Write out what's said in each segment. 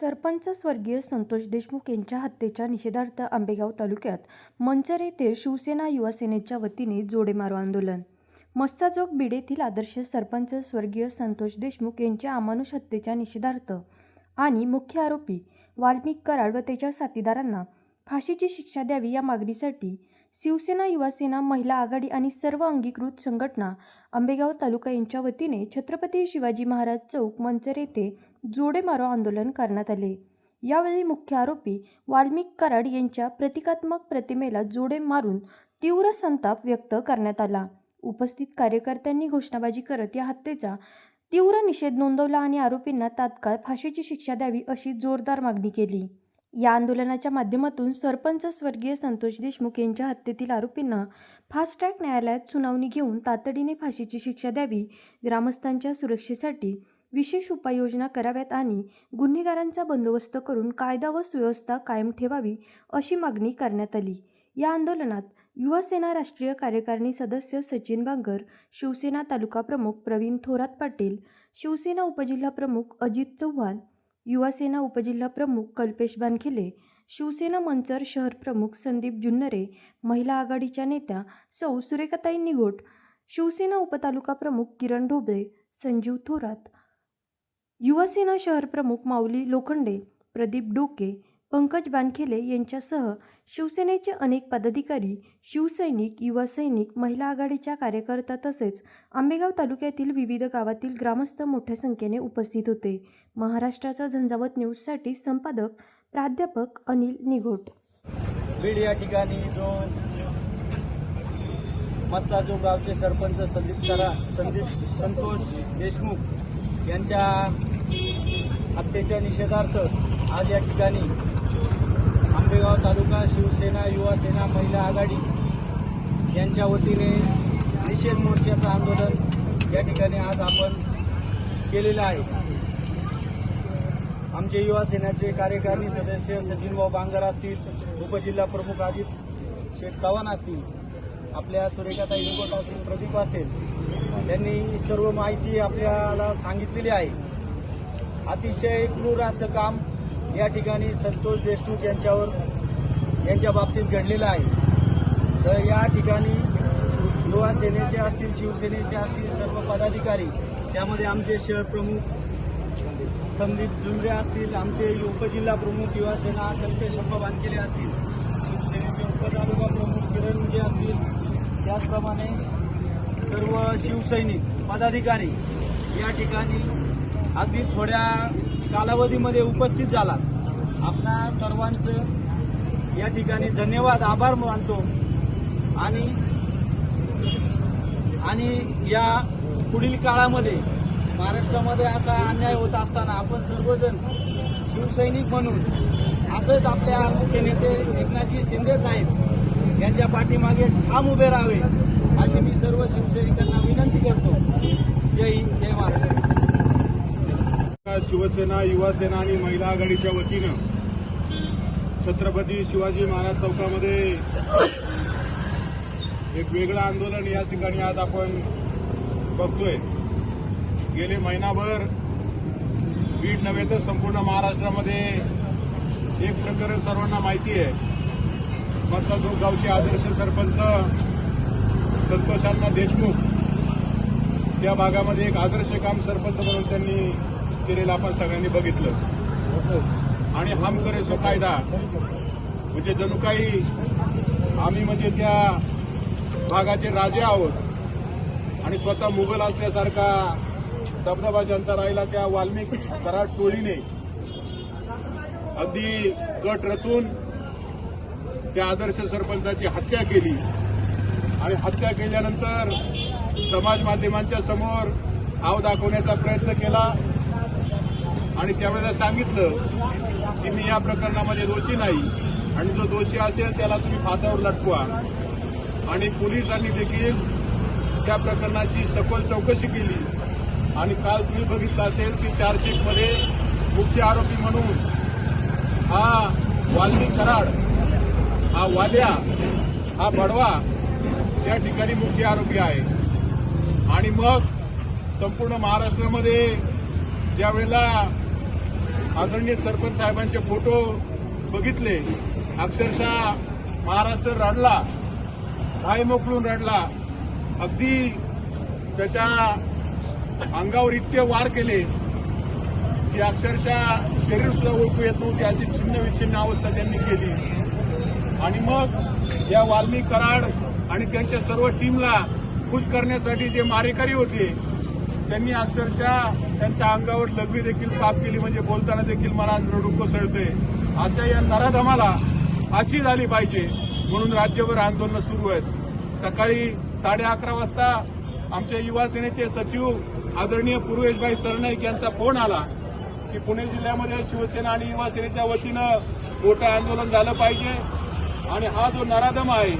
सरपंच स्वर्गीय संतोष देशमुख यांच्या हत्येच्या निषेधार्थ आंबेगाव तालुक्यात मंचर येथे शिवसेना युवा सेनेच्या वतीने जोडेमारो आंदोलन. मस्साजोग बीड येथील आदर्श सरपंच स्वर्गीय संतोष देशमुख यांच्या अमानुष हत्येच्या निषेधार्थ आणि मुख्य आरोपी वाल्मिक कराड व त्याच्या साथीदारांना फाशीची शिक्षा द्यावी या मागणीसाठी शिवसेना युवासेना महिला आघाडी आणि सर्व अंगीकृत संघटना आंबेगाव तालुका यांच्या वतीने छत्रपती शिवाजी महाराज चौक मंचर येथे जोडेमारो आंदोलन करण्यात आले. यावेळी मुख्य आरोपी वाल्मिक कराड यांच्या प्रतिकात्मक प्रतिमेला जोडे मारून तीव्र संताप व्यक्त करण्यात आला. उपस्थित कार्यकर्त्यांनी घोषणाबाजी करत या हत्येचा तीव्र निषेध नोंदवला आणि आरोपींना तात्काळ फाशीची शिक्षा द्यावी अशी जोरदार मागणी केली. या आंदोलनाच्या माध्यमातून सरपंच स्वर्गीय संतोष देशमुख यांच्या हत्येतील आरोपींना फास्ट ट्रॅक न्यायालयात सुनावणी घेऊन तातडीने फाशीची शिक्षा द्यावी ग्रामस्थांच्या सुरक्षेसाठी विशेष उपाययोजना कराव्यात आणि गुन्हेगारांचा बंदोबस्त करून कायदा व सुव्यवस्था कायम ठेवावी अशी मागणी करण्यात आली. या आंदोलनात युवासेना राष्ट्रीय कार्यकारिणी सदस्य सचिन बांगर शिवसेना तालुका प्रमुख प्रवीण थोरात पाटील शिवसेना उपजिल्हा प्रमुख अजित चव्हाण युवासेना उपजिल्हाप्रमुख उपजिल्हा प्रमुख कल्पेश बानखिले शिवसेना मंचर शहर प्रमुख संदीप जुन्नरे महिला आघाडीच्या नेत्या सौ सुरेखाताई निगोट शिवसेना उपतालुका प्रमुख किरण ढोबळे संजीव थोरात युवासेना शहर प्रमुख माऊली लोखंडे प्रदीप डोके पंकज बानखेले यांच्यासह शिवसेनेचे अनेक पदाधिकारी शिवसैनिक युवा सैनिक महिला आघाडीच्या कार्यकर्ता तसेच आंबेगाव तालुक्यातील विविध गावातील ग्रामस्थ मोठ्या संख्येने उपस्थित होते. महाराष्ट्राचा झंझावत न्यूजसाठी संपादक प्राध्यापक अनिल निघोट. बीड या ठिकाणी जो मस्साजो गावचे सरपंच संदीप करा संदीप संतोष देशमुख यांच्या हत्येच्या निषेधार्थ आज या ठिकाणी आंबेगाव तालुका शिवसेना युवा सेना महिला आघाडी यांच्या वतीने निषेध मोर्चाचं आंदोलन या ठिकाणी आज आपण केलेलं आहे. आमचे युवा कार्यकारी कार्यकारिणी सदस्य सचिनभाऊ बांगर असतील उपजिल्हा प्रमुख अजित शेठ चव्हाण असतील आपल्या सुरेखाताई निकोट असेल प्रदीप असेल त्यांनी सर्व माहिती आपल्याला सांगितलेली आहे. अतिशय क्रूर असं काम या ठिकाणी संतोष देशमुख यांच्यावर यांच्या बाबतीत घडलेलं आहे. तर या ठिकाणी युवा सेनेचे असतील शिवसेनेचे असतील सर्व पदाधिकारी त्यामध्ये आमचे शहर प्रमुख संदीप जुंबरे असतील आमचे उपजिल्हा प्रमुख युवा सेना कल्पेश अप्पा असतील शिवसेनेचे उपतालुका प्रमुख किरण जे असतील. त्याचप्रमाणे सर्व शिवसैनिक पदाधिकारी या ठिकाणी अगदी थोड्या कालावधीमध्ये उपस्थित झाला आपणा सर्वांचं या ठिकाणी धन्यवाद आभार मानतो. आणि आणि या पुढील काळामध्ये महाराष्ट्रामध्ये असा अन्याय होत असताना आपण सर्वजण शिवसैनिक म्हणून असंच आपल्या मुख्य नेते एकनाथजी शिंदे साहेब यांच्या पाठीमागे ठाम उभे राहावे अशी मी सर्व शिवसैनिकांना विनंती करतो. जय हिंद जय महाराष्ट्र. शिवसेना युवासेना आणि महिला आघाडीच्या वतीनं छत्रपती शिवाजी महाराज चौकामध्ये एक वेगळं आंदोलन या ठिकाणी आज आपण बघतोय. गेले महिनाभर बीड नव्हे तर संपूर्ण महाराष्ट्रामध्ये एक प्रकरण सर्वांना माहिती आहे. मत्साजोग गावचे आदर्श सरपंच संतोषांना देशमुख. त्या भागामध्ये एक आदर्श काम सरपंच म्हणून त्यांनी केलेलं आपण सगळ्यांनी बघितलं. आणि हम करेसो कायदा. म्हणजे जणू काही आम्ही म्हणजे त्या भागाचे राजे आहोत. आणि स्वतः मुघल असल्यासारखा दबदबा जनता राहिला त्या वाल्मिक कराड टोळीने अगदी कट रचून त्या आदर्श सरपंचाची हत्या केली. आणि हत्या केल्यानंतर समाज माध्यमांच्या समोर आव दाखवण्याचा प्रयत्न केला. आणि त्यावेळेला सांगितलं की मी या प्रकरणामध्ये दोषी नाही. आणि जो दोषी असेल त्याला तुम्ही फासावर लटकवा. आणि पोलिसांनी देखील त्या प्रकरणाची सखोल चौकशी केली. आणि काल तुम्ही बघितलं असेल की चार्जशीटमध्ये मुख्य आरोपी म्हणून हा वाल्मी कराड हा वाल्या हा बडवा त्या ठिकाणी मुख्य आरोपी आहे. आणि मग संपूर्ण महाराष्ट्रामध्ये ज्या वेळेला आदरणीय सरपंच साहेबांचे फोटो बघितले. अक्षरशः महाराष्ट्र रडला. पाय मोकळून रडला. अगदी त्याच्या अंगावर इतके वार केले की अक्षरशः शरीर सुद्धा ओळखू येत नव्हती. अशी छिन्न विच्छिन्न अवस्था त्यांनी केली. आणि मग या वाल्मी कराड आणि त्यांच्या सर्व टीमला खुश करण्यासाठी जे मारेकरी होते त्यांनी अक्षरशः त्यांच्या अंगावर लघवी देखील पाप केली म्हणजे बोलताना देखील मला रडू कोसळते अशा या नराधमाला फाशी झाली पाहिजे म्हणून राज्यभर आंदोलनं सुरू आहेत. सकाळी साडे अकरा वाजता आमच्या युवा सेनेचे सचिव आदरणीय पूर्वेशभाई सरनाईक यांचा फोन आला की पुणे जिल्ह्यामध्ये शिवसेना आणि युवा सेनेच्या वतीनं मोठं आंदोलन झालं पाहिजे. आणि हा जो नराधम आहे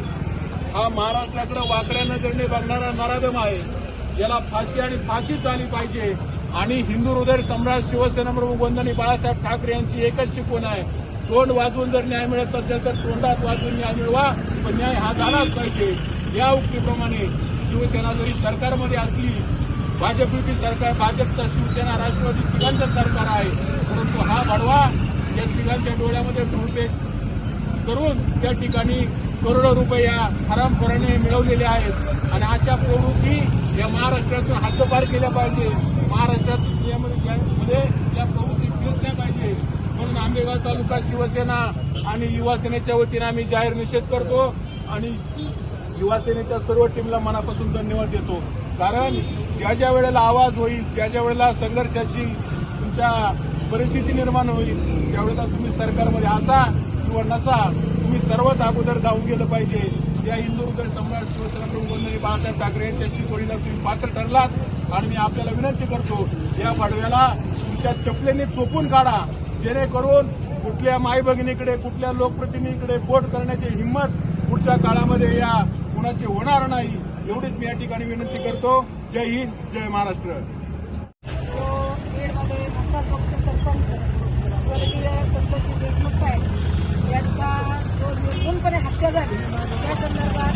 हा महाराष्ट्राकडे वाकड्या नजरेने बघणारा नराधम आहे याला फाशी आणि फाशीच झाली पाहिजे. आणि हिंदू हृदय सम्राट शिवसेना प्रमुख वंदनी बाळासाहेब ठाकरे यांची एकच शिकवण आहे. तोंड वाजवून जर न्याय मिळत असेल तर तोंडात वाजवून न्याय मिळवा पण न्याय हा झालाच पाहिजे. या उक्तीप्रमाणे शिवसेना जरी सरकारमध्ये असली भाजप युती सरकार भाजपचा शिवसेना राष्ट्रवादी तिघांचं सरकार आहे. परंतु हा बडवा या तिघांच्या डोळ्यामध्ये ढोळपेट करून त्या ठिकाणी करोडो रुपये या हरामखोराने मिळवलेले आहेत. आणि अशा प्रवृत्ती या महाराष्ट्रातून हद्दपार केल्या पाहिजे. महाराष्ट्रात यामध्ये या प्रवृत्ती फिरल्या पाहिजे. म्हणून आंबेगाव तालुका शिवसेना आणि युवासेनेच्या वतीनं आम्ही जाहीर निषेध करतो आणि युवासेनेच्या सर्व टीमला मनापासून धन्यवाद देतो. कारण ज्या ज्या वेळेला आवाज होईल त्या ज्या वेळेला संघर्षाची तुमच्या परिस्थिती निर्माण होईल त्यावेळेला तुम्ही सरकारमध्ये असा किंवा नसा तुम्ही सर्वात अगोदर जाऊन गेलं पाहिजे. या हिंदू सम्राट शिवसेना प्रमुख बाळासाहेब ठाकरे यांच्या शिकवणीला तुम्ही पात्र ठरलात. आणि मी आपल्याला विनंती करतो या पाडव्याला तुमच्या चपलेने चोपून काढा. जेणेकरून कुठल्या माई भगिनीकडे कुठल्या लोकप्रतिनिधीकडे बोट करण्याची हिंमत पुढच्या काळामध्ये या कुणाची होणार नाही एवढीच मी या ठिकाणी विनंती करतो. जय हिंद जय महाराष्ट्र. सरपंच स्वर्गीय देशमुख साहेब यांचा जो निर्गुणपणे हत्या झाली त्या संदर्भात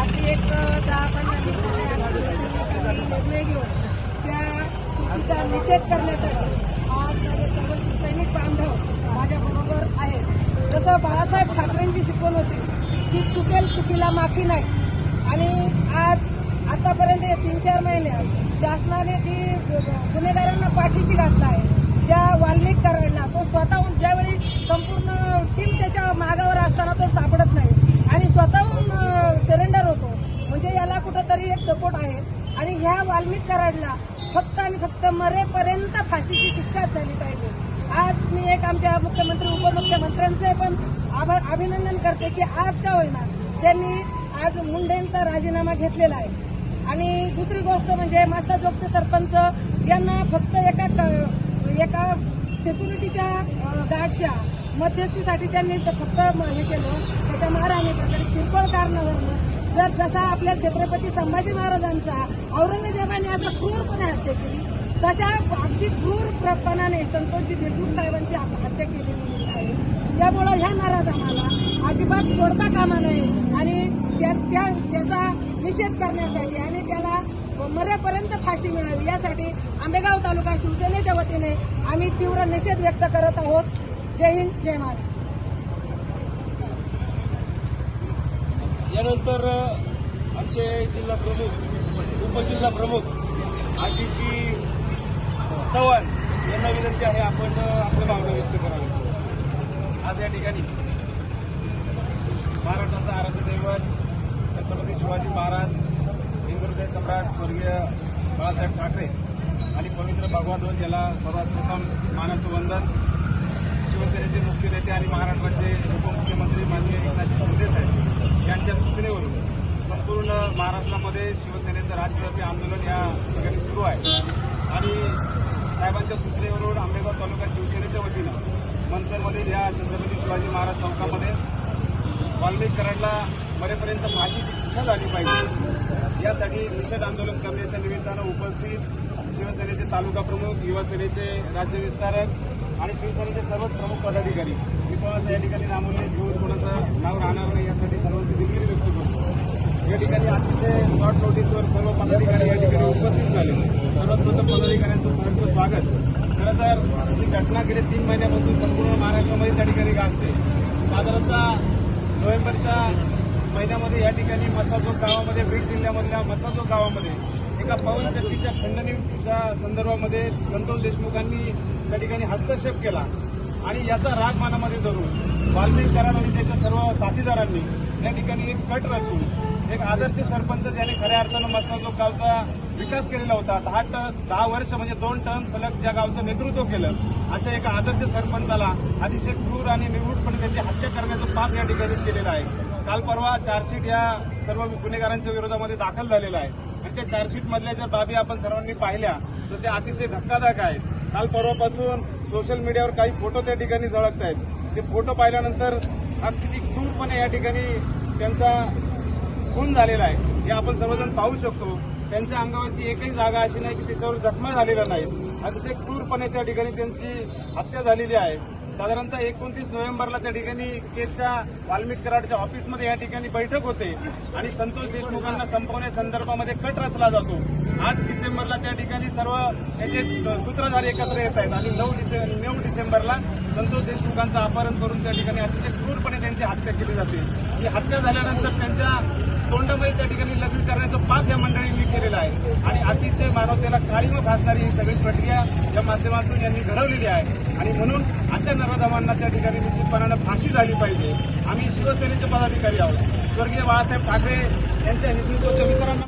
आपली एक दहा पंधरा मिनिटांनी शिवसैनिकांनी निर्णय घेऊन त्या कृतीचा निषेध करण्यासाठी आज माझे सर्व शिवसैनिक बांधव माझ्याबरोबर आहेत. जसं बाळासाहेब ठाकरेंची शिकवण होती की चुकेल चुकीला माफी नाही. आणि आज आतापर्यंत या तीन चार महिन्यात शासनाने जी गुन्हेगारांना पाठीशी घातला आहे त्या वाल्मिक कराडला तो स्वतःहून ज्यावेळी संपूर्ण टीम त्याच्या मागावर असताना तो सापडत नाही आणि स्वतःहून सरेंडर होतो. म्हणजे याला कुठंतरी एक सपोर्ट आहे. आणि ह्या वाल्मिक कराडला फक्त आणि फक्त मरेपर्यंत फाशीची शिक्षा झाली पाहिजे. आज मी एक आमच्या मुख्यमंत्री उपमुख्यमंत्र्यांचे पण आभा- अभिनंदन करते की आज का होईना त्यांनी आज मुंडेंचा राजीनामा घेतलेला आहे. आणि दुसरी गोष्ट म्हणजे मास्ताजोगचे सरपंच यांना फक्त एका क- एका सिक्युरिटीच्या गार्डच्या मध्यस्थीसाठी त्यांनी फक्त हे केलं. त्याच्या महाराणी प्रकारे किरकोळ कारणावरनं जर जसा आपल्या छत्रपती संभाजी महाराजांचा औरंगजेबाने असा क्रूरपणे हत्या केली तशा अगदी क्रूरपणाने संतोषजी देशमुख साहेबांची हत्या केलेली आहे. त्यामुळं ह्या नराधमाला अजिबात सोडता कामा नये आणि त्या त्या त्याचा निषेध करण्यासाठी आणि त्याला मरेपर्यंत फाशी मिळावी यासाठी आंबेगाव तालुका शिवसेनेच्या वतीने आम्ही तीव्र निषेध व्यक्त करत आहोत. जय हिंद जय महाराष्ट्र. यानंतर आमचे जिल्हा प्रमुख उपजिल्हा प्रमुख आशिषजी चव्हाण यांना विनंती आहे आपण आपल्या भावना व्यक्त करावी. आज या ठिकाणी महाराष्ट्राचा आराध्य दैवत छत्रपती शिवाजी महाराज हिंदू सम्राट स्वर्गीय बाळासाहेब ठाकरे आणि पवित्र भगवा याला सर्वात प्रथम मानाचं वंदन शिवसेनेचे मुख्य नेते आणि महाराष्ट्राचे उपमुख्यमंत्री माननीय एकनाथ शिंदे साहेब. यांच्या सूचनेवरून संपूर्ण महाराष्ट्रामध्ये शिवसेनेचं राज्यव्यापी आंदोलन या ठिकाणी सुरू आहे. आणि साहेबांच्या सूचनेवरून आंबेगाव तालुका शिवसेनेच्या वतीनं मनसरमधील या छत्रपती शिवाजी महाराज चौकामध्ये वाल्मिक कराडला मरेपर्यंत फाशीची शिक्षा झाली पाहिजे. यासाठी निषेध आंदोलन करण्याच्या निमित्तानं उपस्थित शिवसेनेचे तालुका प्रमुख युवासेनेचे राज्य विस्तारक आणि शिवसेनेचे सर्वच प्रमुख पदाधिकारी. मी कोणाचं या ठिकाणी नामोल्लेख घेऊन कोणाचं नाव राहणार नाही यासाठी सर्वांची दिलगिरी व्यक्त करतो या ठिकाणी अतिशय शॉर्ट सर्व पदाधिकारी या ठिकाणी उपस्थित झाले. सर्वप्रथम पदाधिकाऱ्यांचं सहर्ष स्वागत. खरं तर ही घटना गेल्या तीन महिन्यापासून संपूर्ण महाराष्ट्रामध्ये त्या ठिकाणी गाजते साधारणतः नोव्हेंबरच्या महिन्यामध्ये या ठिकाणी मसाजोग गावामध्ये बीड जिल्ह्यामधल्या मसाजोग गावामध्ये एका पवन चक्कीच्या खंडणीच्या संदर्भामध्ये संतोष देशमुखांनी त्या ठिकाणी हस्तक्षेप केला. आणि याचा राग मनामध्ये धरून वाल्मिक कराड आणि त्याच्या सर्व साथीदारांनी या ठिकाणी एक कट रचून एक आदर्श सरपंच ज्याने खऱ्या अर्थानं मसाजोग गावचा विकास केलेला होता. दहा टर्म दहा वर्ष म्हणजे दोन टर्म सलग ज्या गावचं नेतृत्व केलं अशा एका आदर्श सरपंचाला अतिशय क्रूर आणि निवृत्तपणे त्याची हत्या करण्याचं पाप या ठिकाणी केलेलं आहे. काल परवा चार्जशीट या सर्व गुन्हेगारांच्या विरोधामध्ये दाखल झालेला आहे. आणि त्या चार्जशीटमधल्या ज्या बाबी आपण सर्वांनी पाहिल्या तर त्या अतिशय धक्कादायक आहेत. काल परवापासून सोशल मीडियावर काही फोटो त्या ठिकाणी झळकत आहेत ते फोटो पाहिल्यानंतर हा किती क्रूरपणे या ठिकाणी त्यांचा खून झालेला आहे हे आपण सर्वजण पाहू शकतो. त्यांच्या अंगावरची एकही जागा अशी नाही की त्याच्यावर जखमा झालेल्या नाहीत. अतिशय क्रूरपणे त्या ठिकाणी त्यांची हत्या झालेली आहे. साधारणतः एकोणतीस नोव्हेंबरला त्या ठिकाणी केसच्या वाल्मिक कराडच्या ऑफिसमध्ये या ठिकाणी बैठक होते आणि संतोष देशमुखांना संपवण्यासंदर्भामध्ये कट रचला जातो. आठ डिसेंबरला त्या ठिकाणी सर्व याचे सूत्रधार एकत्र येत आहेत आणि नऊ डिसे नऊ डिसेंबरला संतोष देशमुखांचं अपहरण करून त्या ठिकाणी अतिशय क्रूरपणे त्यांची हत्या केली जाते. ही हत्या झाल्यानंतर त्यांच्या तोंडमय त्या ठिकाणी लग्न करण्याचं पाप या मंडळींनी केलेलं आहे. आणि अतिशय मानवतेला काळीमा भासणारी ही सगळी प्रक्रिया या माध्यमातून यांनी घडवलेली आहे. आणि म्हणून अशा नराधमांना त्या ठिकाणी निश्चितपणानं फाशी झाली पाहिजे. आम्ही शिवसेनेचे पदाधिकारी आहोत. स्वर्गीय बाळासाहेब ठाकरे यांच्या नेतृत्वाच्या मित्रांना